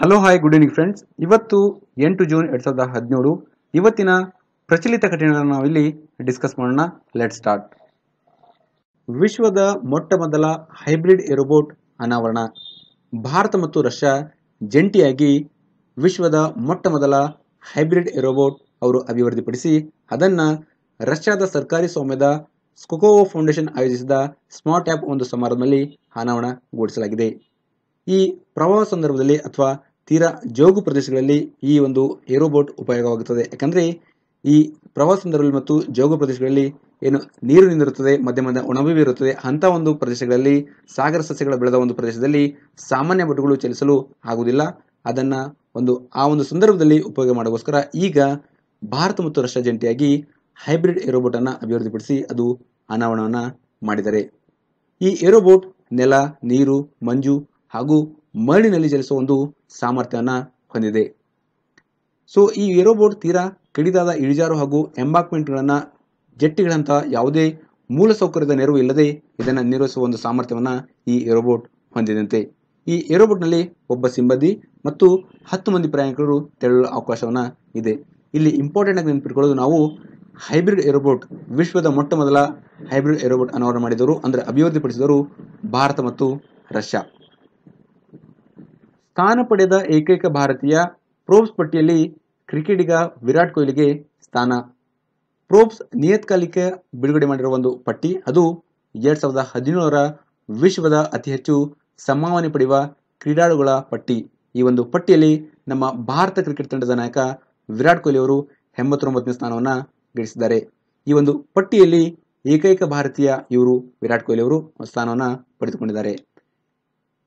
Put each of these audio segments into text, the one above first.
Hello hi good evening friends ಇವತ್ತು ಎಂಟು June ಎರಡ್ ಸಾವಿರದ ಹದಿನೇಳು. ಇವತ್ತಿನ ಪ್ರಚಲಿತ ಘಟನೆಗಳನ್ನು ನಾವಿಲ್ಲಿ ಡಿಸ್ಕಸ್ ಮಾಡೋಣ. ಲೆಟ್ ಸ್ಟಾರ್ಟ್ ವಿಶ್ವದ ಮೊಟ್ಟ ಮೊದಲ ಹೈಬ್ರಿಡ್ ಏರೋಬೋಟ್ ಅನಾವರಣ. ಭಾರತ ಮತ್ತು ರಷ್ಯಾ ಜಂಟಿಯಾಗಿ ವಿಶ್ವದ ಮೊಟ್ಟ ಮೊದಲ ಹೈಬ್ರಿಡ್ ಏರೋಬೋಟ್ ಅವರು ಅಭಿವೃದ್ಧಿಪಡಿಸಿ, ಅದನ್ನು ರಷ್ಯಾದ ಸರ್ಕಾರಿ ಸ್ವಾಮ್ಯದ ಸ್ಕೊಕೋವೋ ಫೌಂಡೇಶನ್ ಆಯೋಜಿಸಿದ ಸ್ಮಾರ್ಟ್ ಆ್ಯಪ್ ಒಂದು ಸಮಾರಂಭದಲ್ಲಿ ಅನಾವರಣಗೊಳಿಸಲಾಗಿದೆ. ಈ ಪ್ರವಾಹ ಸಂದರ್ಭದಲ್ಲಿ ಅಥವಾ ತೀರಾ ಜೋಗು ಪ್ರದೇಶಗಳಲ್ಲಿ ಈ ಒಂದು ಏರೋಬೋಟ್ ಉಪಯೋಗವಾಗುತ್ತದೆ. ಯಾಕಂದರೆ ಈ ಪ್ರವಾಹ ಸಂದರ್ಭದಲ್ಲಿ ಮತ್ತು ಜೋಗು ಪ್ರದೇಶಗಳಲ್ಲಿ ಏನು ನೀರು ನಿಂದಿರುತ್ತದೆ ಮಧ್ಯ ಮಧ್ಯ ಇರುತ್ತದೆ. ಅಂಥ ಒಂದು ಪ್ರದೇಶಗಳಲ್ಲಿ ಸಾಗರ ಸಸ್ಯಗಳ ಬೆಳೆದ ಒಂದು ಪ್ರದೇಶದಲ್ಲಿ ಸಾಮಾನ್ಯ ಬೋಟ್ಗಳು ಚಲಿಸಲು ಆಗುವುದಿಲ್ಲ. ಅದನ್ನು ಒಂದು ಆ ಒಂದು ಸಂದರ್ಭದಲ್ಲಿ ಉಪಯೋಗ ಮಾಡೋಕ್ಕೋಸ್ಕರ ಈಗ ಭಾರತ ಮತ್ತು ರಷ್ಯಾ ಜಂಟಿಯಾಗಿ ಹೈಬ್ರಿಡ್ ಏರೋಬೋಟ್ ಅನ್ನು ಅಭಿವೃದ್ಧಿಪಡಿಸಿ ಅದು ಅನಾವರಣವನ್ನು ಮಾಡಿದ್ದಾರೆ. ಈ ಏರೋಬೋಟ್ ನೆಲ, ನೀರು, ಮಂಜು ಹಾಗೂ ಮರಳಿನಲ್ಲಿ ಚಲಿಸುವ ಒಂದು ಸಾಮರ್ಥ್ಯವನ್ನು ಹೊಂದಿದೆ. ಸೊ ಈ ಏರೋಬೋಟ್ ತೀರಾ ಕಡಿದಾದ ಇಳಿಜಾರು ಹಾಗೂ ಎಂಬಾಕ್ಮೆಂಟ್ಗಳನ್ನು ಜೆಟ್ಟಿಗಳಂತಹ ಯಾವುದೇ ಮೂಲಸೌಕರ್ಯದ ನೆರವು ಇಲ್ಲದೆ ಇದನ್ನು ನಿರ್ವಹಿಸುವ ಒಂದು ಸಾಮರ್ಥ್ಯವನ್ನು ಈ ಏರೋಬೋಟ್ ಹೊಂದಿದಂತೆ. ಈ ಏರೋಬೋಟ್ನಲ್ಲಿ ಒಬ್ಬ ಸಿಬ್ಬಂದಿ ಮತ್ತು ಹತ್ತು ಮಂದಿ ಪ್ರಯಾಣಿಕರು ತೆರಳುವ ಅವಕಾಶವನ್ನು ಇದೆ. ಇಲ್ಲಿ ಇಂಪಾರ್ಟೆಂಟ್ ಆಗಿ ನೆನಪಿಟ್ಕೊಳ್ಳೋದು ನಾವು ಹೈಬ್ರಿಡ್ ಏರೋಬೋಟ್ ವಿಶ್ವದ ಮೊಟ್ಟ ಮೊದಲ ಹೈಬ್ರಿಡ್ ಏರೋಬೋಟ್ ಅನಾವರಣ ಮಾಡಿದವರು, ಅಂದರೆ ಅಭಿವೃದ್ಧಿಪಡಿಸಿದವರು ಭಾರತ ಮತ್ತು ರಷ್ಯಾ. ಸ್ಥಾನ ಪಡೆದ ಏಕೈಕ ಭಾರತೀಯ ಪ್ರೋಬ್ಸ್ ಪಟ್ಟಿಯಲ್ಲಿ ಕ್ರಿಕೆಟಿಗ ವಿರಾಟ್ ಕೊಹ್ಲಿಗೆ ಸ್ಥಾನ. ಪ್ರೋಬ್ಸ್ ನಿಯತ್ಕಾಲಿಕ ಬಿಡುಗಡೆ ಮಾಡಿರುವ ಒಂದು ಪಟ್ಟಿ. ಅದು ಎರಡ್ ಸಾವಿರದ ಹದಿನೇಳರ ವಿಶ್ವದ ಅತಿ ಹೆಚ್ಚು ಸಂಭಾವನೆ ಪಡೆಯುವ ಕ್ರೀಡಾಳುಗಳ ಪಟ್ಟಿ. ಈ ಒಂದು ಪಟ್ಟಿಯಲ್ಲಿ ನಮ್ಮ ಭಾರತ ಕ್ರಿಕೆಟ್ ತಂಡದ ನಾಯಕ ವಿರಾಟ್ ಕೊಹ್ಲಿ ಅವರು ಎಂಬತ್ತೊಂಬತ್ತನೇ ಸ್ಥಾನವನ್ನು ಗಳಿಸಿದ್ದಾರೆ. ಈ ಒಂದು ಪಟ್ಟಿಯಲ್ಲಿ ಏಕೈಕ ಭಾರತೀಯ ಇವರು ವಿರಾಟ್ ಕೊಹ್ಲಿ ಅವರು ಸ್ಥಾನವನ್ನು ಪಡೆದುಕೊಂಡಿದ್ದಾರೆ.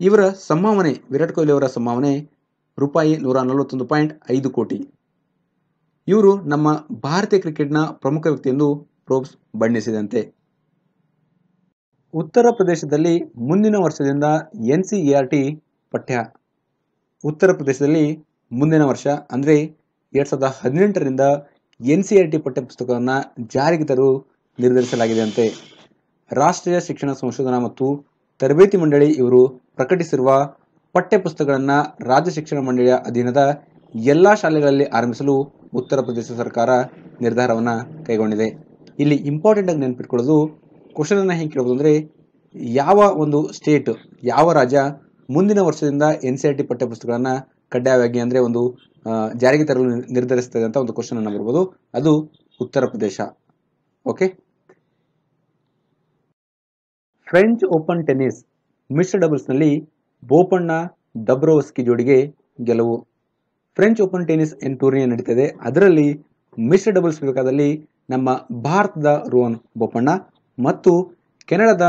ಇವರ ಸಂಭಾವನೆ, ವಿರಾಟ್ ಕೊಹ್ಲಿ ಅವರ ಸಂಭಾವನೆ ರೂಪಾಯಿ ನೂರ ನಲವತ್ತೊಂದು ಪಾಯಿಂಟ್ ಐದು ಕೋಟಿ. ಇವರು ನಮ್ಮ ಭಾರತೀಯ ಕ್ರಿಕೆಟ್ನ ಪ್ರಮುಖ ವ್ಯಕ್ತಿ ಎಂದು ಪ್ರೋಬ್ಸ್ ಬಣ್ಣಿಸಿದಂತೆ. ಉತ್ತರ ಪ್ರದೇಶದಲ್ಲಿ ಮುಂದಿನ ವರ್ಷದಿಂದ ಎನ್ ಸಿ ಟಿ ಪಠ್ಯ. ಉತ್ತರ ಪ್ರದೇಶದಲ್ಲಿ ಮುಂದಿನ ವರ್ಷ ಅಂದರೆ ಎರಡು ಸಾವಿರದ ಹದಿನೆಂಟರಿಂದ ಎನ್ ಸಿ ಆರ್ ಟಿ ಪಠ್ಯಪುಸ್ತಕವನ್ನು ಜಾರಿಗೆ ತರಲು ನಿರ್ಧರಿಸಲಾಗಿದೆಯಂತೆ ರಾಷ್ಟ್ರೀಯ ಶಿಕ್ಷಣ ಸಂಶೋಧನಾ ಮತ್ತು ತರಬೇತಿ ಮಂಡಳಿ ಇವರು ಪ್ರಕಟಿಸಿರುವ ಪಠ್ಯಪುಸ್ತಕಗಳನ್ನು ರಾಜ್ಯ ಶಿಕ್ಷಣ ಮಂಡಳಿಯ ಅಧೀನದ ಎಲ್ಲ ಶಾಲೆಗಳಲ್ಲಿ ಆರಂಭಿಸಲು ಉತ್ತರ ಪ್ರದೇಶ ಸರ್ಕಾರ ನಿರ್ಧಾರವನ್ನು ಕೈಗೊಂಡಿದೆ. ಇಲ್ಲಿ ಇಂಪಾರ್ಟೆಂಟ್ ಆಗಿ ನೆನಪಿಟ್ಕೊಳ್ಳೋದು ಕ್ವಶನ್ ಅನ್ನು ಹೆಂಗೆ ಕೇಳ್ಬೋದು ಅಂದರೆ ಯಾವ ಒಂದು ಸ್ಟೇಟ್ ಯಾವ ರಾಜ್ಯ ಮುಂದಿನ ವರ್ಷದಿಂದ ಎನ್ ಸಿ ಆರ್ ಟಿ ಪಠ್ಯಪುಸ್ತಕಗಳನ್ನು ಕಡ್ಡಾಯವಾಗಿ ಅಂದರೆ ಒಂದು ಜಾರಿಗೆ ತರಲು ನಿರ್- ನಿರ್ಧರಿಸ್ತದೆ ಅಂತ ಒಂದು ಕ್ವಶನ್ ಅನ್ನು ಬರ್ಬೋದು ಅದು Uttar Pradesh. Okay French Open tennis ಮಿಶ್ರ ಡಬಲ್ಸ್ನಲ್ಲಿ ಬೋಪಣ್ಣ ಡಬ್ರೋವಸ್ಕಿ ಜೋಡಿಗೆ ಗೆಲುವು. ಫ್ರೆಂಚ್ ಓಪನ್ ಟೆನಿಸ್ ಎನ್ ಟೂರ್ನಿ ನಡೀತದೆ. ಅದರಲ್ಲಿ ಮಿಶ್ರ ಡಬಲ್ಸ್ ವಿಭಾಗದಲ್ಲಿ ನಮ್ಮ ಭಾರತದ ರೋಹನ್ ಬೋಪಣ್ಣ ಮತ್ತು ಕೆನಡಾದ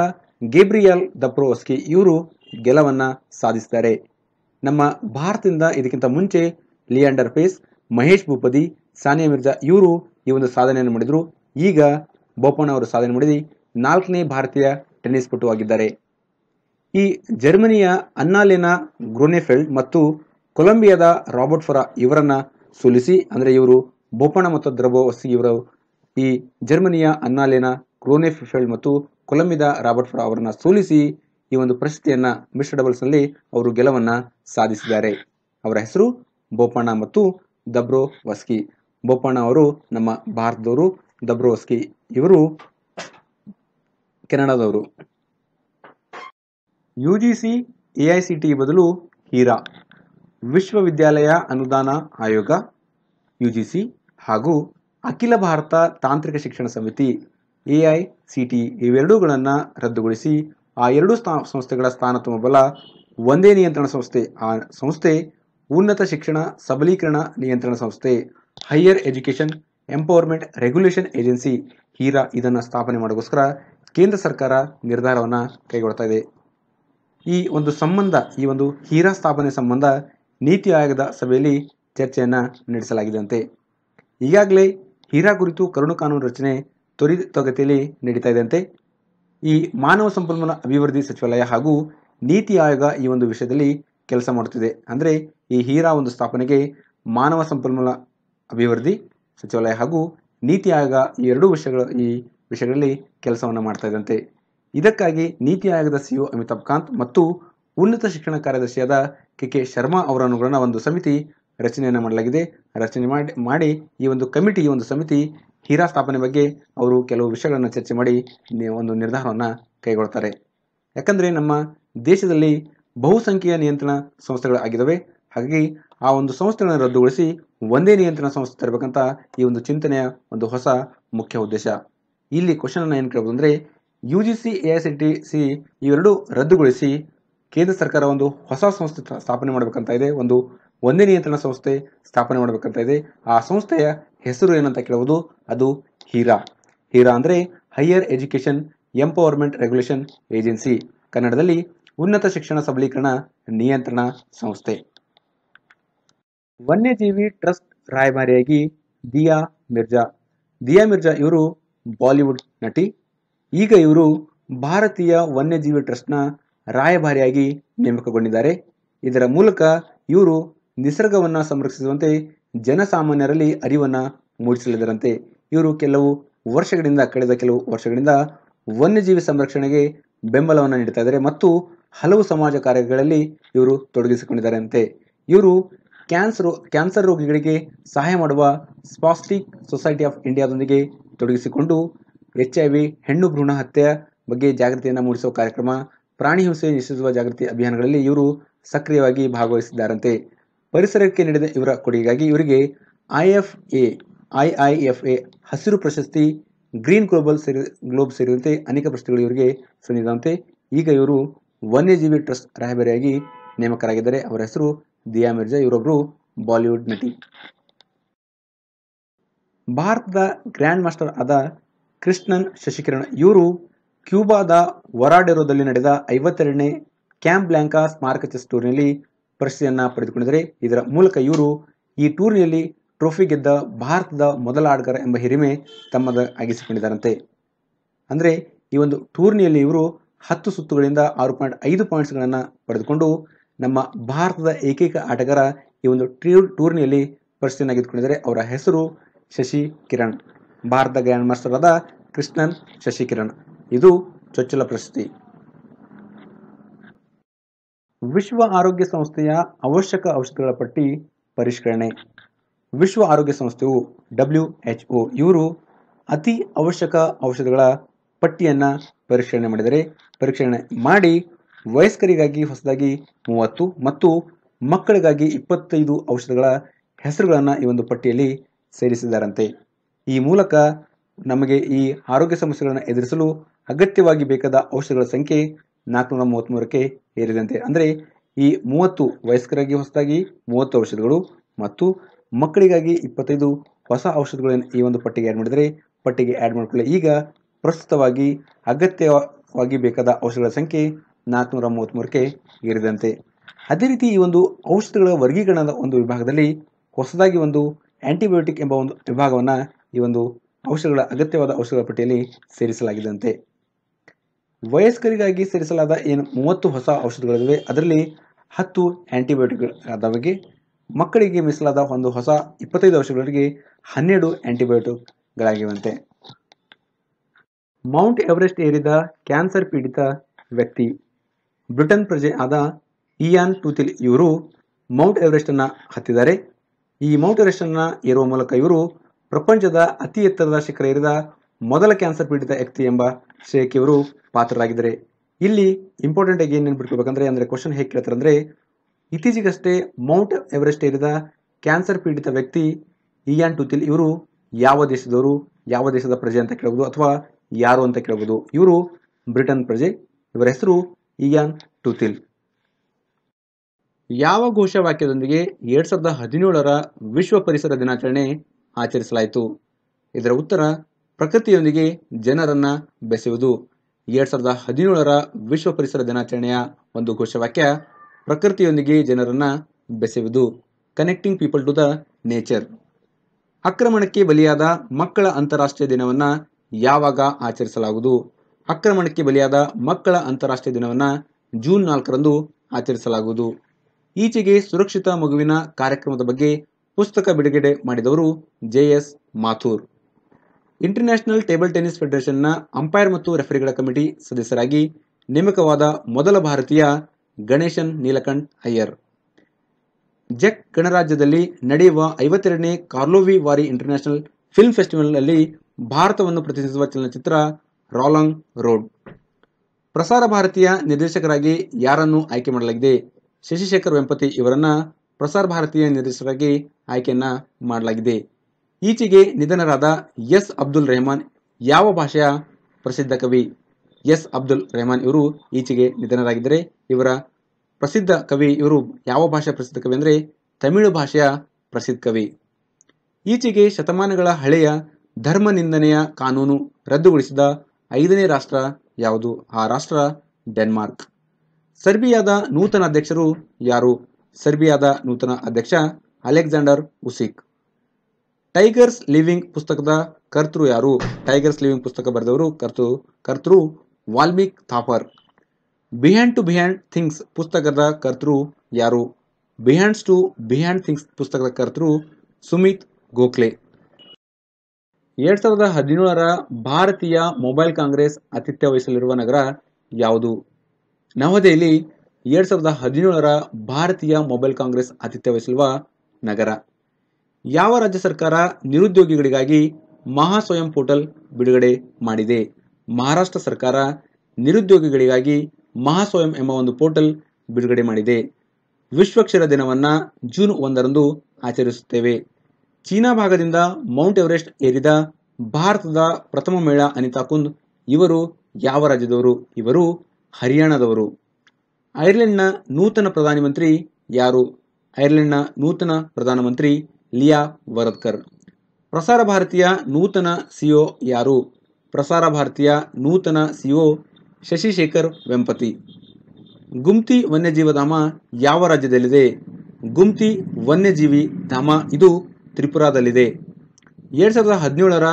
ಗೇಬ್ರಿಯಲ್ ದಬ್ರೋವಸ್ಕಿ ಇವರು ಗೆಲುವನ್ನು ಸಾಧಿಸಿದ್ದಾರೆ ನಮ್ಮ ಭಾರತದಿಂದ ಇದಕ್ಕಿಂತ ಮುಂಚೆ ಲಿಯಾಂಡರ್ ಪೇಸ್, ಮಹೇಶ್ ಭೂಪತಿ, ಸಾನಿಯಾ ಮಿರ್ಜಾ ಇವರು ಈ ಒಂದು ಸಾಧನೆಯನ್ನು ಮಾಡಿದರು. ಈಗ ಬೋಪಣ್ಣ ಅವರು ಸಾಧನೆ ಮಾಡಿದ ನಾಲ್ಕನೇ ಭಾರತೀಯ ಟೆನ್ನಿಸ್ ಪಟು ಆಗಿದ್ದಾರೆ. ಈ ಜರ್ಮನಿಯ ಅನ್ನಾಲಿನ ಗ್ರೋನೆಫೆಲ್ಡ್ ಮತ್ತು ಕೊಲಂಬಿಯಾದ ರಾಬರ್ಟ್ ಫೊರಾ ಇವರನ್ನ ಸೋಲಿಸಿ, ಅಂದರೆ ಇವರು ಬೋಪಣ ಮತ್ತು ದ್ರಬೋವಸ್ತಿ ಇವರು ಈ ಜರ್ಮನಿಯ ಅನ್ನಾಲಿನ ಗ್ರೋನೆಫೆಲ್ಡ್ ಮತ್ತು ಕೊಲಂಬಿಯಾದ ರಾಬರ್ಟ್ ಫೊರಾ ಅವರನ್ನ ಸೋಲಿಸಿ ಈ ಒಂದು ಪ್ರಶಸ್ತಿಯನ್ನ ಮಿಶ್ರ ಡಬಲ್ಸ್ನಲ್ಲಿ ಅವರು ಗೆಲುವನ್ನ ಸಾಧಿಸಿದ್ದಾರೆ. ಅವರ ಹೆಸರು ಬೋಪಣ್ಣ ಮತ್ತು ದಬ್ರೋ ವಸ್ಕಿ. ಬೋಪಣ್ಣ ಅವರು ನಮ್ಮ ಭಾರತದವರು, ದಬ್ರೋ ವಸ್ಕಿ ಇವರು ಕೆನಡಾದವರು. U G C A I C T ಬದಲು ಹೀರಾ. ವಿಶ್ವವಿದ್ಯಾಲಯ ಅನುದಾನ ಆಯೋಗ ಯು ಜಿ ಸಿ ಹಾಗೂ ಅಖಿಲ ಭಾರತ ತಾಂತ್ರಿಕ ಶಿಕ್ಷಣ ಸಮಿತಿ ಎ ಐ ಸಿ ಟಿ ಇವೆರಡೂಗಳನ್ನು ರದ್ದುಗೊಳಿಸಿ ಆ ಎರಡೂ ಸ್ಥಾ ಸಂಸ್ಥೆಗಳ ಸ್ಥಾನ ಬಲ ಒಂದೇ ನಿಯಂತ್ರಣ ಸಂಸ್ಥೆ, ಆ ಸಂಸ್ಥೆ ಉನ್ನತ ಶಿಕ್ಷಣ ಸಬಲೀಕರಣ ನಿಯಂತ್ರಣ ಸಂಸ್ಥೆ, higher education empowerment regulation agency, HEERA ಇದನ್ನು ಸ್ಥಾಪನೆ ಮಾಡೋಕ್ಕೋಸ್ಕರ ಕೇಂದ್ರ ಸರ್ಕಾರ ನಿರ್ಧಾರವನ್ನು ಕೈಗೊಳ್ತಾ ಇದೆ. ಈ ಒಂದು ಸಂಬಂಧ, ಈ ಒಂದು ಹೀರಾ ಸ್ಥಾಪನೆ ಸಂಬಂಧ ನೀತಿ ಆಯೋಗದ ಸಭೆಯಲ್ಲಿ ಚರ್ಚೆಯನ್ನು ನಡೆಸಲಾಗಿದಂತೆ. ಈಗಾಗಲೇ ಹೀರಾ ಕುರಿತು ಕರುಣು ಕಾನೂನು ರಚನೆ ತ್ವರಿತಗತಿಯಲ್ಲಿ ನಡೀತಾ ಇದಂತೆ ಈ ಮಾನವ ಸಂಪನ್ಮೂಲ ಅಭಿವೃದ್ಧಿ ಸಚಿವಾಲಯ ಹಾಗೂ ನೀತಿ ಆಯೋಗ ಈ ಒಂದು ವಿಷಯದಲ್ಲಿ ಕೆಲಸ ಮಾಡುತ್ತಿದೆ. ಅಂದರೆ ಈ ಹೀರಾ ಒಂದು ಸ್ಥಾಪನೆಗೆ ಮಾನವ ಸಂಪನ್ಮೂಲ ಅಭಿವೃದ್ಧಿ ಸಚಿವಾಲಯ ಹಾಗೂ ನೀತಿ ಆಯೋಗ ಈ ಎರಡೂ ವಿಷಯಗಳ, ಈ ವಿಷಯಗಳಲ್ಲಿ ಕೆಲಸವನ್ನು ಮಾಡ್ತಾ ಇದ್ದಂತೆ. ಇದಕ್ಕಾಗಿ ನೀತಿ ಆಯೋಗದ ಸಿಇಒ ಅಮಿತಾಬ್ ಕಾಂತ್ ಮತ್ತು ಉನ್ನತ ಶಿಕ್ಷಣ ಕಾರ್ಯದರ್ಶಿಯಾದ ಕೆ ಕೆ ಶರ್ಮಾ ಅವರನ್ನು ಒಂದು ಸಮಿತಿ ರಚನೆಯನ್ನು ಮಾಡಲಾಗಿದೆ. ರಚನೆ ಮಾಡಿ ಮಾಡಿ ಈ ಒಂದು ಕಮಿಟಿ, ಈ ಒಂದು ಸಮಿತಿ ಹೀರಾ ಸ್ಥಾಪನೆ ಬಗ್ಗೆ ಅವರು ಕೆಲವು ವಿಷಯಗಳನ್ನು ಚರ್ಚೆ ಮಾಡಿ ಒಂದು ನಿರ್ಧಾರವನ್ನು ಕೈಗೊಳ್ತಾರೆ. ಯಾಕಂದರೆ ನಮ್ಮ ದೇಶದಲ್ಲಿ ಬಹುಸಂಖ್ಯೆಯ ನಿಯಂತ್ರಣ ಸಂಸ್ಥೆಗಳು ಆಗಿದ್ದಾವೆ ಹಾಗಾಗಿ ಆ ಒಂದು ಸಂಸ್ಥೆಗಳನ್ನು ರದ್ದುಗೊಳಿಸಿ ಒಂದೇ ನಿಯಂತ್ರಣ ಸಂಸ್ಥೆ ತರಬೇಕಂತ ಈ ಒಂದು ಚಿಂತನೆಯ ಒಂದು ಹೊಸ ಮುಖ್ಯ ಉದ್ದೇಶ. ಇಲ್ಲಿ ಕ್ವಶನ್ ಅನ್ನು ಏನು ಕೇಳ್ಬೋದು ಅಂದರೆ U G C A I C T C ಇವೆರಡು ರದ್ದುಗೊಳಿಸಿ ಕೇಂದ್ರ ಸರ್ಕಾರ ಒಂದು ಹೊಸ ಸಂಸ್ಥೆ ಸ್ಥಾಪನೆ ಮಾಡಬೇಕಂತ ಇದೆ, ಒಂದು ಒಂದೇ ನಿಯಂತ್ರಣ ಸಂಸ್ಥೆ ಸ್ಥಾಪನೆ ಮಾಡಬೇಕಂತ ಇದೆ. ಆ ಸಂಸ್ಥೆಯ ಹೆಸರು ಏನಂತ ಕೇಳುವುದು ಅದು ಹೀರಾ. ಹೀರಾ ಅಂದರೆ higher education empowerment regulation agency ಕನ್ನಡದಲ್ಲಿ ಉನ್ನತ ಶಿಕ್ಷಣ ಸಬಲೀಕರಣ ನಿಯಂತ್ರಣ ಸಂಸ್ಥೆ. ವನ್ಯಜೀವಿ ಟ್ರಸ್ಟ್ ರಾಯಭಾರಿಯಾಗಿ ದಿಯಾ ಮಿರ್ಜಾ. ದಿಯಾ ಮಿರ್ಜಾ ಇವರು ಬಾಲಿವುಡ್ ನಟಿ. ಈಗ ಇವರು ಭಾರತೀಯ ವನ್ಯಜೀವಿ ಟ್ರಸ್ಟ್ನ ರಾಯಭಾರಿಯಾಗಿ ನೇಮಕಗೊಂಡಿದ್ದಾರೆ. ಇದರ ಮೂಲಕ ಇವರು ನಿಸರ್ಗವನ್ನು ಸಂರಕ್ಷಿಸುವಂತೆ ಜನಸಾಮಾನ್ಯರಲ್ಲಿ ಅರಿವನ್ನು ಮೂಡಿಸಲಿದ್ದರಂತೆ ಇವರು ಕೆಲವು ವರ್ಷಗಳಿಂದ, ಕಳೆದ ಕೆಲವು ವರ್ಷಗಳಿಂದ ವನ್ಯಜೀವಿ ಸಂರಕ್ಷಣೆಗೆ ಬೆಂಬಲವನ್ನು ನೀಡ್ತಾ ಇದ್ದಾರೆ ಮತ್ತು ಹಲವು ಸಮಾಜ ಕಾರ್ಯಗಳಲ್ಲಿ ಇವರು ತೊಡಗಿಸಿಕೊಂಡಿದ್ದಾರೆಂತೆ. ಇವರು ಕ್ಯಾನ್ಸರ್ ಕ್ಯಾನ್ಸರ್ ರೋಗಿಗಳಿಗೆ ಸಹಾಯ ಮಾಡುವ ಸ್ಪಾಸ್ಟಿಕ್ ಸೊಸೈಟಿ ಆಫ್ ಇಂಡಿಯಾದೊಂದಿಗೆ ತೊಡಗಿಸಿಕೊಂಡು ಎಚ್ ಐ ವಿ ಹೆಣ್ಣು ಭ್ರೂಣ ಹತ್ಯೆ ಬಗ್ಗೆ ಜಾಗೃತಿಯನ್ನು ಮೂಡಿಸುವ ಕಾರ್ಯಕ್ರಮ ಪ್ರಾಣಿ ಹಿಂಸೆ ನಿಷೇಧಿಸುವ ಜಾಗೃತಿ ಅಭಿಯಾನಗಳಲ್ಲಿ ಇವರು ಸಕ್ರಿಯವಾಗಿ ಭಾಗವಹಿಸಿದ್ದಾರಂತೆ. ಪರಿಸರಕ್ಕೆ ನೀಡಿದ ಇವರ ಕೊಡುಗೆಗಾಗಿ ಇವರಿಗೆ I F A, I I F A ಹಸಿರು ಪ್ರಶಸ್ತಿ, ಗ್ರೀನ್ ಗ್ಲೋಬಲ್ ಸೇರಿ, ಗ್ಲೋಬ್ ಸೇರಿದಂತೆ ಅನೇಕ ಪ್ರಶಸ್ತಿಗಳು ಇವರಿಗೆ ಸಂದಿದಂತೆ ಈಗ ಇವರು ವನ್ಯಜೀವಿ ಟ್ರಸ್ಟ್ ರಾಯಭಾರಿಯಾಗಿ ನೇಮಕರಾಗಿದ್ದಾರೆ. ಅವರ ಹೆಸರು ದಿಯಾ ಮಿರ್ಜಾ. ಇವರೊಬ್ಬರು ಬಾಲಿವುಡ್ ನಟಿ. ಭಾರತದ ಗ್ರ್ಯಾಂಡ್ ಮಾಸ್ಟರ್ ಆದ ಕೃಷ್ಣನ್ ಶಶಿಕಿರಣ್. ಇವರು ಕ್ಯೂಬಾದ ವರಾಡೆರೋದಲ್ಲಿ ನಡೆದ ಐವತ್ತೆರಡನೇ ಕ್ಯಾಂಪ್ ಬ್ಲ್ಯಾಂಕಾ ಸ್ಮಾರಕ ಚೆಸ್ ಟೂರ್ನಿಯಲ್ಲಿ ಪ್ರಶಸ್ತಿಯನ್ನು ಪಡೆದುಕೊಂಡಿದ್ದಾರೆ. ಇದರ ಮೂಲಕ ಇವರು ಈ ಟೂರ್ನಿಯಲ್ಲಿ ಟ್ರೋಫಿ ಗೆದ್ದ ಭಾರತದ ಮೊದಲ ಆಟಗಾರ ಎಂಬ ಹಿರಿಮೆ ತಮ್ಮದ ಆಗಿಸಿಕೊಂಡಿದ್ದಾರಂತೆ ಅಂದರೆ ಈ ಒಂದು ಟೂರ್ನಿಯಲ್ಲಿ ಇವರು ಹತ್ತು ಸುತ್ತುಗಳಿಂದ ಆರು ಪಾಯಿಂಟ್ ಐದು ಪಾಯಿಂಟ್ಸ್ಗಳನ್ನು ಪಡೆದುಕೊಂಡು ನಮ್ಮ ಭಾರತದ ಏಕೈಕ ಆಟಗಾರ ಈ ಒಂದು ಟ್ರೂ ಟೂರ್ನಿಯಲ್ಲಿ ಪ್ರಶಸ್ತಿಯನ್ನು ಗೆದ್ದುಕೊಂಡಿದ್ದಾರೆ. ಅವರ ಹೆಸರು ಶಶಿ ಕಿರಣ್ ಭಾರತ ಗ್ರ್ಯಾಂಡ್ ಮಾಸ್ಟರ್ ಆದ ಕೃಷ್ಣನ್ ಶಶಿಕಿರಣ್. ಇದು ಚೊಚ್ಚಲ ಪ್ರಶಸ್ತಿ. ವಿಶ್ವ ಆರೋಗ್ಯ ಸಂಸ್ಥೆಯ ಅವಶ್ಯಕ ಔಷಧಗಳ ಪಟ್ಟಿ ಪರಿಷ್ಕರಣೆ. ವಿಶ್ವ ಆರೋಗ್ಯ ಸಂಸ್ಥೆಯು ಡಬ್ಲ್ಯೂ ಎಚ್ ಒ ಇವರು ಅತಿ ಅವಶ್ಯಕ ಔಷಧಗಳ ಪಟ್ಟಿಯನ್ನು ಪರಿಷ್ಕರಣೆ ಮಾಡಿದರೆ, ಪರಿಷ್ಕರಣೆ ಮಾಡಿ ವಯಸ್ಕರಿಗಾಗಿ ಹೊಸದಾಗಿ ಮೂವತ್ತು ಮತ್ತು ಮಕ್ಕಳಿಗಾಗಿ ಇಪ್ಪತ್ತೈದು ಔಷಧಗಳ ಹೆಸರುಗಳನ್ನು ಈ ಒಂದು ಪಟ್ಟಿಯಲ್ಲಿ ಸೇರಿಸಿದ್ದಾರಂತೆ. ಈ ಮೂಲಕ ನಮಗೆ ಈ ಆರೋಗ್ಯ ಸಮಸ್ಯೆಗಳನ್ನು ಎದುರಿಸಲು ಅಗತ್ಯವಾಗಿ ಬೇಕಾದ ಔಷಧಗಳ ಸಂಖ್ಯೆ ನಾಲ್ಕುನೂರ ಮೂವತ್ತ್ಮೂರಕ್ಕೆ ಏರಿದಂತೆ. ಅಂದರೆ ಈ ಮೂವತ್ತು ವಯಸ್ಕರಾಗಿ ಹೊಸದಾಗಿ ಮೂವತ್ತು ಔಷಧಗಳು ಮತ್ತು ಮಕ್ಕಳಿಗಾಗಿ ಇಪ್ಪತ್ತೈದು ಹೊಸ ಔಷಧಗಳನ್ನು ಈ ಒಂದು ಪಟ್ಟಿಗೆ ಆ್ಯಡ್ ಮಾಡಿದರೆ, ಪಟ್ಟಿಗೆ ಆ್ಯಡ್ ಮಾಡಿಕೊಳ್ಳಿ. ಈಗ ಪ್ರಸ್ತುತವಾಗಿ ಅಗತ್ಯವಾಗಿ ಬೇಕಾದ ಔಷಧಗಳ ಸಂಖ್ಯೆ ನಾಲ್ಕುನೂರ ಮೂವತ್ತ್ಮೂರಕ್ಕೆ ಏರಿದಂತೆ. ಅದೇ ರೀತಿ ಈ ಒಂದು ಔಷಧಗಳ ವರ್ಗೀಕರಣದ ಒಂದು ವಿಭಾಗದಲ್ಲಿ ಹೊಸದಾಗಿ ಒಂದು ಆ್ಯಂಟಿಬಯೋಟಿಕ್ ಎಂಬ ಒಂದು ವಿಭಾಗವನ್ನು ಈ ಒಂದು ಔಷಧಗಳ ಅಗತ್ಯವಾದ ಔಷಧಗಳ ಪಟ್ಟಿಯಲ್ಲಿ ಸೇರಿಸಲಾಗಿದಂತೆ. ವಯಸ್ಕರಿಗಾಗಿ ಸೇರಿಸಲಾದ ಏನು ಮೂವತ್ತು ಹೊಸ ಔಷಧಗಳಿವೆ ಅದರಲ್ಲಿ ಹತ್ತು ಆಂಟಿಬಯೋಟಿಕ್ಗಳಾದವಗೆ, ಮಕ್ಕಳಿಗೆ ಮೀಸಲಾದ ಒಂದು ಹೊಸ ಇಪ್ಪತ್ತೈದು ಔಷಧಗಳಿಗೆ ಹನ್ನೆರಡು ಆಂಟಿಬಯೋಟಿಕ್ಗಳಾಗಿವಂತೆ ಮೌಂಟ್ ಎವರೆಸ್ಟ್ ಏರಿದ ಕ್ಯಾನ್ಸರ್ ಪೀಡಿತ ವ್ಯಕ್ತಿ ಬ್ರಿಟನ್ ಪ್ರಜೆ ಆದ ಇಯಾನ್ ಟೂತಿಲ್ ಇವರು ಮೌಂಟ್ ಎವರೆಸ್ಟ್ ಎವರೆಸ್ಟನ್ನು ಹತ್ತಿದ್ದಾರೆ. ಈ ಮೌಂಟ್ ಎವರೆಸ್ಟನ್ನು ಏರುವ ಮೂಲಕ ಇವರು ಪ್ರಪಂಚದ ಅತಿ ಎತ್ತರದ ಶಿಖರ ಏರಿದ ಮೊದಲ ಕ್ಯಾನ್ಸರ್ ಪೀಡಿತ ವ್ಯಕ್ತಿ ಎಂಬ ಶ್ರೇಯಕ್ಕೆ ಇವರು ಪಾತ್ರರಾಗಿದ್ದಾರೆ. ಇಲ್ಲಿ ಇಂಪಾರ್ಟೆಂಟ್ ಆಗಿ ಏನು ನೆನ್ಪಿಟ್ಕೋಬೇಕಂದ್ರೆ ಅಂದ್ರೆ ಕ್ವಶನ್ ಹೇಗೆ ಕೇಳ್ತಾರೆ ಅಂದ್ರೆ, ಇತ್ತೀಚೆಗಷ್ಟೇ ಮೌಂಟ್ ಎವರೆಸ್ಟ್ ಏರಿದ ಕ್ಯಾನ್ಸರ್ ಪೀಡಿತ ವ್ಯಕ್ತಿ ಇಯಾನ್ ಟೂತಿಲ್ ಇವರು ಯಾವ ದೇಶದವರು, ಯಾವ ದೇಶದ ಪ್ರಜೆ ಅಂತ ಕೇಳಬಹುದು ಅಥವಾ ಯಾರು ಅಂತ ಕೇಳಬಹುದು ಇವರು ಬ್ರಿಟನ್ ಪ್ರಜೆ. ಇವರ ಹೆಸರು ಇಯಾನ್ ಟೂತಿಲ್ ಯಾವ ಘೋಷವಾಕ್ಯದೊಂದಿಗೆ ಎರಡ್ ಸಾವಿರದ ಹದಿನೇಳರ ವಿಶ್ವ ಪರಿಸರ ದಿನಾಚರಣೆ ಆಚರಿಸಲಾಯಿತು. ಇದರ ಉತ್ತರ, ಪ್ರಕೃತಿಯೊಂದಿಗೆ ಜನರನ್ನು ಬೆಸೆಯುವುದು. ಎರಡ್ ಸಾವಿರದ ಹದಿನೇಳರ ವಿಶ್ವ ಪರಿಸರ ದಿನಾಚರಣೆಯ ಒಂದು ಘೋಷವಾಕ್ಯ, ಪ್ರಕೃತಿಯೊಂದಿಗೆ ಜನರನ್ನ ಬೆಸೆಯುವುದು. Connecting people to the nature ಆಕ್ರಮಣಕ್ಕೆ ಬಲಿಯಾದ ಮಕ್ಕಳ ಅಂತಾರಾಷ್ಟ್ರೀಯ ದಿನವನ್ನ ಯಾವಾಗ ಆಚರಿಸಲಾಗುವುದು? ಆಕ್ರಮಣಕ್ಕೆ ಬಲಿಯಾದ ಮಕ್ಕಳ ಅಂತಾರಾಷ್ಟ್ರೀಯ ದಿನವನ್ನ ಜೂನ್ ನಾಲ್ಕರಂದು ಆಚರಿಸಲಾಗುವುದು. ಈಚೆಗೆ ಸುರಕ್ಷಿತ ಮಗುವಿನ ಕಾರ್ಯಕ್ರಮದ ಬಗ್ಗೆ ಪುಸ್ತಕ ಬಿಡುಗಡೆ ಮಾಡಿದವರು J S Mathur. International table tennis ಫೆಡರೇಷನ್ನ umpire ಮತ್ತು ರೆಫರಿಗಳ ಕಮಿಟಿ ಸದಸ್ಯರಾಗಿ ನೇಮಕವಾದ ಮೊದಲ ಭಾರತೀಯ ಗಣೇಶನ್ ನೀಲಕಂಠ್ ಅಯ್ಯರ್. ಜೆಕ್ ಗಣರಾಜ್ಯದಲ್ಲಿ ನಡೆಯುವ ಐವತ್ತೆರಡನೇ ಕಾರ್ಲೋವಿ ವಾರಿ ಇಂಟರ್ನ್ಯಾಷನಲ್ ಫಿಲ್ಮ್ ಫೆಸ್ಟಿವಲ್ನಲ್ಲಿ ಭಾರತವನ್ನು ಪ್ರತಿನಿಧಿಸುವ ಚಲನಚಿತ್ರ ರಾಲಾಂಗ್ ರೋಡ್ ಪ್ರಸಾರ ಭಾರತೀಯ ನಿರ್ದೇಶಕರಾಗಿ ಯಾರನ್ನು ಆಯ್ಕೆ ಮಾಡಲಾಗಿದೆ? ಶಶಿಶೇಖರ್ ವೆಂಪತಿ ಇವರನ್ನ ಪ್ರಸಾರ ಭಾರತೀಯ ನಿರ್ದೇಶಕರಾಗಿ ಆಯ್ಕೆಯನ್ನ ಮಾಡಲಾಗಿದೆ. ಈಚೆಗೆ ನಿಧನರಾದ ಎಸ್ ಅಬ್ದುಲ್ ರೆಹಮಾನ್ ಯಾವ ಭಾಷೆಯ ಪ್ರಸಿದ್ಧ ಕವಿ? ಎಸ್ ಅಬ್ದುಲ್ ರೆಹಮಾನ್ ಇವರು ಈಚೆಗೆ ನಿಧನರಾಗಿದ್ದರೆ ಇವರ ಪ್ರಸಿದ್ಧ ಕವಿ ಇವರು ಯಾವ ಭಾಷೆಯ ಪ್ರಸಿದ್ಧ ಕವಿ ಅಂದರೆ ತಮಿಳು ಭಾಷೆಯ ಪ್ರಸಿದ್ಧ ಕವಿ. ಈಚೆಗೆ ಶತಮಾನಗಳ ಹಳೆಯ ಧರ್ಮ ನಿಂದನೆಯ ಕಾನೂನು ರದ್ದುಗೊಳಿಸಿದ ಐದನೇ ರಾಷ್ಟ್ರ ಯಾವುದು? ಆ ರಾಷ್ಟ್ರ ಡೆನ್ಮಾರ್ಕ್. ಸರ್ಬಿಯಾದ ನೂತನ ಅಧ್ಯಕ್ಷರು ಯಾರು? ಸರ್ಬಿಯಾದ ನೂತನ ಅಧ್ಯಕ್ಷ ಅಲೆಕ್ಸಾಂಡರ್ ಉಸಿಕ್. ಟೈಗರ್ಸ್ ಲಿವಿಂಗ್ ಪುಸ್ತಕದ ಕರ್ತೃ ಯಾರು? ಟೈಗರ್ಸ್ ಲಿವಿಂಗ್ ಪುಸ್ತಕ ಬರೆದವರು ಕರ್ತೃ ಕರ್ತೃ Valmik Thapar. Behind to behind things ಪುಸ್ತಕದ ಕರ್ತೃ ಯಾರು? ಬಿಹ್ಯಾಂಡ್ಸ್ ಟು ಬಿಹ್ಯಾಂಡ್ ಥಿಂಗ್ಸ್ ಪುಸ್ತಕದ ಕರ್ತೃ ಸುಮಿತ್ ಗೋಖಲೆ. ಎರಡ್ ಸಾವಿರದ ಹದಿನೇಳರ ಭಾರತೀಯ ಮೊಬೈಲ್ ಕಾಂಗ್ರೆಸ್ ಆತಿಥ್ಯ ವಹಿಸಲಿರುವ ನಗರ ಯಾವುದು? ನವದೆಹಲಿ ಎರಡ್ ಸಾವಿರದ ಹದಿನೇಳರ ಭಾರತೀಯ ಮೊಬೈಲ್ ಕಾಂಗ್ರೆಸ್ ಆತಿಥ್ಯ ವಹಿಸಿರುವ ನಗರ. ಯಾವ ರಾಜ್ಯ ಸರ್ಕಾರ ನಿರುದ್ಯೋಗಿಗಳಿಗಾಗಿ ಮಹಾ ಸ್ವಯಂ ಪೋರ್ಟಲ್ ಬಿಡುಗಡೆ ಮಾಡಿದೆ? ಮಹಾರಾಷ್ಟ್ರ ಸರ್ಕಾರ ನಿರುದ್ಯೋಗಿಗಳಿಗಾಗಿ ಮಹಾ ಸ್ವಯಂ ಎಂಬ ಒಂದು ಪೋರ್ಟಲ್ ಬಿಡುಗಡೆ ಮಾಡಿದೆ. ವಿಶ್ವಕ್ಷರ ದಿನವನ್ನ ಜೂನ್ ಒಂದರಂದು ಆಚರಿಸುತ್ತೇವೆ. ಚೀನಾ ಭಾಗದಿಂದ ಮೌಂಟ್ ಎವರೆಸ್ಟ್ ಏರಿದ ಭಾರತದ ಪ್ರಥಮ ಮಹಿಳಾ ಅನಿತಾ ಕುಂದ್, ಇವರು ಯಾವ ರಾಜ್ಯದವರು? ಇವರು ಹರಿಯಾಣದವರು. ಐರ್ಲೆಂಡ್ನ ನೂತನ ಪ್ರಧಾನಮಂತ್ರಿ ಯಾರು? ಐರ್ಲೆಂಡ್ನ ನೂತನ ಪ್ರಧಾನಮಂತ್ರಿ ಲಿಯಾ ವರದ್ಕರ್. ಪ್ರಸಾರ ಭಾರತೀಯ ನೂತನ ಸಿಒ ಯಾರು? ಪ್ರಸಾರ ಭಾರತೀಯ ನೂತನ ಸಿಒ ಶಶಿಶೇಖರ್ ವೆಂಪತಿ. ಗುಮ್ತಿ ವನ್ಯಜೀವಧಾಮ ಯಾವ ರಾಜ್ಯದಲ್ಲಿದೆ? ಗುಮ್ತಿ ವನ್ಯಜೀವಿ ಧಾಮ ಇದು ತ್ರಿಪುರಾದಲ್ಲಿದೆ. ಎರಡು ಸಾವಿರದ ಹದಿನೇಳರ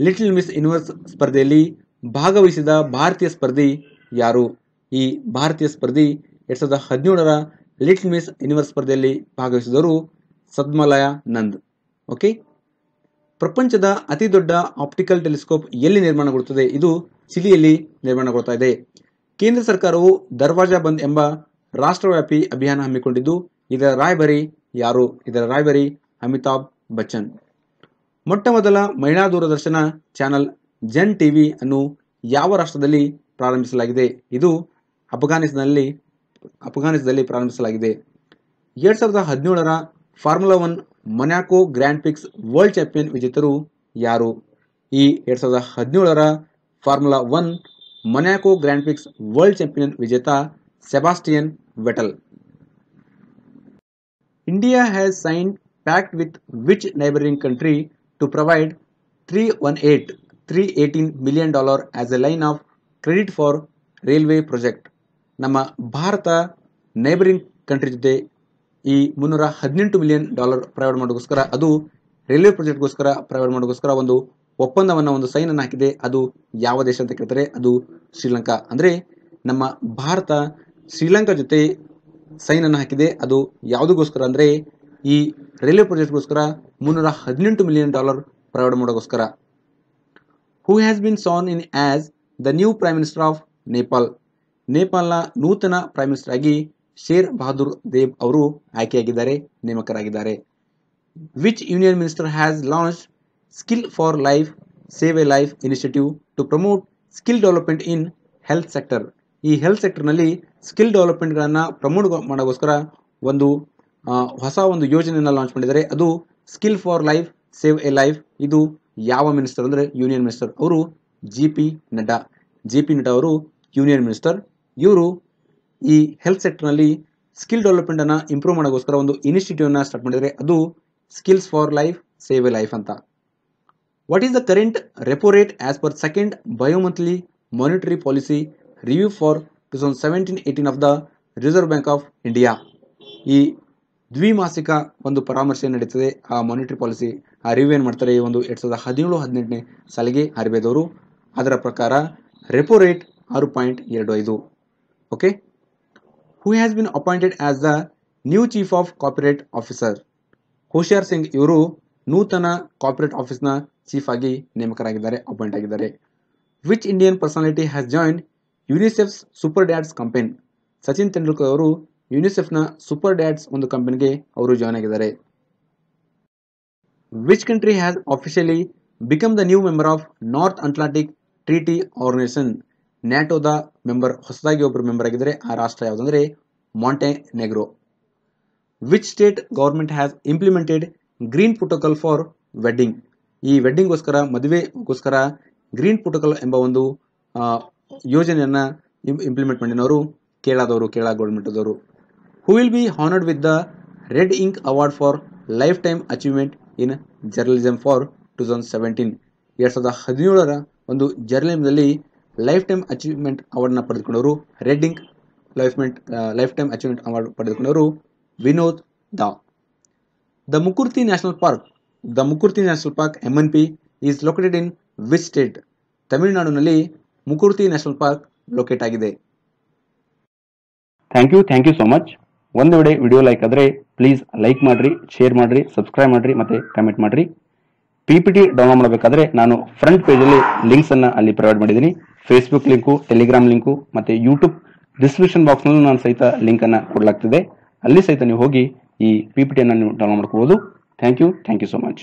ಲಿಟಲ್ ಮಿಸ್ ಯೂನಿವರ್ಸ್ ಸ್ಪರ್ಧೆಯಲ್ಲಿ ಭಾಗವಹಿಸಿದ ಭಾರತೀಯ ಸ್ಪರ್ಧಿ ಯಾರು? ಈ ಭಾರತೀಯ ಸ್ಪರ್ಧಿ ಎರಡ್ ಸಾವಿರದ ಹದಿನೇಳರ ಲಿಟ್ಲ್ ಮಿಸ್ ಯೂನಿವರ್ಸ್ ಸ್ಪರ್ಧೆಯಲ್ಲಿ ಭಾಗವಹಿಸಿದವರು ಸದ್ಮಲಯ ನಂದ್. ಓಕೆ ಪ್ರಪಂಚದ ಅತಿ ದೊಡ್ಡ ಆಪ್ಟಿಕಲ್ ಟೆಲಿಸ್ಕೋಪ್ ಎಲ್ಲಿ ನಿರ್ಮಾಣಗೊಳ್ಳುತ್ತದೆ? ಇದು ಚಿಲಿಯಲ್ಲಿ ನಿರ್ಮಾಣಗೊಳ್ತಾ ಇದೆ. ಕೇಂದ್ರ ಸರ್ಕಾರವು ದರ್ವಾಜಾ ಬಂದ್ ಎಂಬ ರಾಷ್ಟ್ರವ್ಯಾಪಿ ಅಭಿಯಾನ ಹಮ್ಮಿಕೊಂಡಿದ್ದು, ಇದರ ರಾಯಭಾರಿ ಯಾರು? ಇದರ ರಾಯಭಾರಿ ಅಮಿತಾಬ್ ಬಚ್ಚನ್. ಮೊಟ್ಟ ಮೊದಲ ಮಹಿಳಾ ದೂರದರ್ಶನ ಚಾನೆಲ್ ಜನ್ ಟಿವಿ ಅನ್ನು ಯಾವ ರಾಷ್ಟ್ರದಲ್ಲಿ ಪ್ರಾರಂಭಿಸಲಾಗಿದೆ? ಇದು ಅಫ್ಘಾನಿಸ್ತಾನದಲ್ಲಿ ಅಫ್ಘಾನಿಸ್ತಾನದಲ್ಲಿ ಪ್ರಾರಂಭಿಸಲಾಗಿದೆ. ಎರಡ್ ಸಾವಿರದ ಹದಿನೇಳರ formula one Monaco grand prix world champion ವಿಜೇತರು ಯಾರು? ಈ ಎರಡ್ ಸಾವಿರದ ಹದಿನೇಳರ formula one Monaco grand prix world champion ವಿಜೇತ Sebastian Vettel. India has sign pact with which neighbouring country to provide three one eight three eighteen million dollar as a line of credit for railway project ನಮ್ಮ ಭಾರತ neighbouring country ಜೊತೆ ಈ ಮುನ್ನೂರ ಹದಿನೆಂಟು million dollar provide ಮಾಡೋಕ್ಕೋಸ್ಕರ ಅದು railway ಪ್ರಾಜೆಕ್ಟ್ಗೋಸ್ಕರ provide ಮಾಡೋಕ್ಕೋಸ್ಕರ ಒಂದು ಒಪ್ಪಂದವನ್ನು, ಒಂದು ಸೈನ್ ಅನ್ನು ಹಾಕಿದೆ. ಅದು ಯಾವ ದೇಶ ಅಂತ ಕೇಳ್ತಾರೆ, ಅದು ಶ್ರೀಲಂಕಾ ಅಂದರೆ ನಮ್ಮ ಭಾರತ ಶ್ರೀಲಂಕಾ ಜೊತೆ ಸೈನ್ ಅನ್ನು ಹಾಕಿದೆ. ಅದು ಯಾವುದಕ್ಕೋಸ್ಕರ ಅಂದರೆ ಈ ರೈಲ್ವೆ ಪ್ರಾಜೆಕ್ಟ್ಗೋಸ್ಕರ ಮುನ್ನೂರ ಹದಿನೆಂಟು ಮಿಲಿಯನ್ ಡಾಲರ್ ಪ್ರೊವೈಡ್ ಮಾಡೋಕ್ಕೋಸ್ಕರ who has been sworn in as the new prime minister of Nepal ನೇಪಾಲ್ನ ನೂತನ ಪ್ರೈಮ್ ಮಿನಿಸ್ಟರ್ ಆಗಿ ಶೇರ್ ಬಹದ್ದೂರ್ ದೇವ್ ಅವರು ಆಯ್ಕೆಯಾಗಿದ್ದಾರೆ, ನೇಮಕರಾಗಿದ್ದಾರೆ. Which union minister has launch skill for life save a life initiative to promote skill development in health sector ಈ health ಸೆಕ್ಟರ್ನಲ್ಲಿ skill ಡೆವಲಪ್ಮೆಂಟ್ಗಳನ್ನು promote ಮಾಡೋಕ್ಕೋಸ್ಕರ ಒಂದು ಹೊಸ ಒಂದು ಯೋಜನೆಯನ್ನು ಲಾಂಚ್ ಮಾಡಿದ್ದಾರೆ. ಅದು skill for life save a life ಇದು ಯಾವ ಮಿನಿಸ್ಟರ್ ಅಂದರೆ ಯೂನಿಯನ್ ಮಿನಿಸ್ಟರ್ ಅವರು J P Nadda J P Nadda ಅವರು ಯೂನಿಯನ್ ಮಿನಿಸ್ಟರ್ ಇವರು ಈ ಹೆಲ್ತ್ ಸೆಕ್ಟರ್ನಲ್ಲಿ ಸ್ಕಿಲ್ ಡೆವಲಪ್ಮೆಂಟನ್ನು ಇಂಪ್ರೂವ್ ಮಾಡೋಕ್ಕೋಸ್ಕರ ಒಂದು ಇನಿಷಿಯೇಟಿವ್ನ ಸ್ಟಾರ್ಟ್ ಮಾಡಿದರೆ ಅದು skills for life save a life ಅಂತ. What is the current repo rate as per second bimonthly monetary policy review for two thousand seventeen eighteen of the Reserve Bank of India ಈ ದ್ವಿಮಾಸಿಕ ಒಂದು ಪರಾಮರ್ಶೆ ನಡೀತದೆ. ಆ monetary policy ಆ review ಏನು ಮಾಡ್ತಾರೆ? ಈ ಒಂದು ಎರಡು ಸಾವಿರದ ಹದಿನೇಳು, ಹದಿನೆಂಟನೇ ಸಾಲಿಗೆ ಆರ್ ಅದರ ಪ್ರಕಾರ ರೆಪೋ ರೇಟ್ ಆರು ಪಾಯಿಂಟ್ ಎರಡು ಐದು. Okay who has been appointed as the new chief of corporate officer Hushar Singh ಇವರು ನೂತನ ಕಾರ್ಪೊರೇಟ್ ಆಫೀಸ್ನ ಚೀಫ್ ಆಗಿ ನೇಮಕರಾಗಿದ್ದಾರೆ ಅಪಾಯಿಂಟ್ ಆಗಿದ್ದಾರೆ. Which Indian personality has joined UNICEF's super dads campaign Sachin Tendulkar ಅವರು ಯುನಿಸೆಫ್ನ ಸೂಪರ್ ಡ್ಯಾಡ್ಸ್ ಒಂದು ಕಂಪನಿಗೆ ಅವರು ಜಾಯ್ನ್ ಆಗಿದ್ದಾರೆ. Which country has officially become the new member of North Atlantic Treaty Organization ನ್ಯಾಟೋದ member, ಹೊಸದಾಗಿ ಒಬ್ಬರು ಮೆಂಬರ್ ಆಗಿದ್ದರೆ, ಆ ರಾಷ್ಟ್ರ ಯಾವುದಂದ್ರೆ Monte ನೆಗ್ರೋ which state government has implemented green protocol for wedding ಈ ವೆಡ್ಡಿಂಗ್ಗೋಸ್ಕರ ಮದುವೆಗೋಸ್ಕರ ಗ್ರೀನ್ ಪ್ರೋಟೋಕಾಲ್ ಎಂಬ ಒಂದು ಯೋಜನೆಯನ್ನು ಇಂಪ್ಲಿಮೆಂಟ್ ಮಾಡಿದವರು ಕೇಳಾದವರು Kerala ಗೌರ್ಮೆಂಟ್ದವರು. Who will be honoured with the Red Ink Award for life time achievement in journalism for two thousand seventeen ಎರಡು ಸಾವಿರದ ಹದಿನೇಳರ ಒಂದು ಜರ್ನಲಿಸಮ್ದಲ್ಲಿ ಲೈಫ್ ಟೈಮ್ ಅಚೀವ್ಮೆಂಟ್ ಅವಾರ್ಡ್ನ ಪಡೆದುಕೊಂಡವರು ರೆಡ್ಡಿಂಗ್ ಲೈಫ್ ಲೈಫ್ಮೆಂಟ್ life time achievement award ಪಡೆದುಕೊಂಡವರು Vinod Dua the Mukurthi National Park the Mukurthi National Park M N P is located in which state ತಮಿಳುನಾಡಿನಲ್ಲಿ ಮುಕುರ್ತಿ ನ್ಯಾಷನಲ್ ಪಾರ್ಕ್ ಲೊಕೇಟ್ ಆಗಿದೆ. Thank you thank you so much ಒಂದು ವೇಳೆ video like ಆದರೆ please like ಮಾಡಿರಿ share ಮಾಡಿರಿ subscribe ಮಾಡಿರಿ, ಮತ್ತು comment ಮಾಡಿರಿ. ಪಿ ಪಿ ಟಿ ಡೌನ್ಲೋಡ್ ಮಾಡಬೇಕಾದ್ರೆ ನಾನು ಫ್ರಂಟ್ ಪೇಜಲ್ಲಿ ಲಿಂಕ್ಸನ್ನು ಅಲ್ಲಿ ಪ್ರೊವೈಡ್ ಮಾಡಿದ್ದೀನಿ. ಫೇಸ್ಬುಕ್ ಲಿಂಕು ಟೆಲಿಗ್ರಾಮ್ ಲಿಂಕು ಮತ್ತು ಯೂಟ್ಯೂಬ್ ಡಿಸ್ಕ್ರಿಪ್ಷನ್ ಬಾಕ್ಸ್ನಲ್ಲೂ ನಾನು ಸಹಿತ ಲಿಂಕನ್ನು ಕೊಡಲಾಗ್ತಿದೆ. ಅಲ್ಲಿ ಸಹಿತ ನೀವು ಹೋಗಿ ಈ ಪಿ ಪಿ ಟಿಯನ್ನು ನೀವು ಡೌನ್ಲೋಡ್ ಮಾಡ್ಕೋಬೋದು. Thank you thank you so much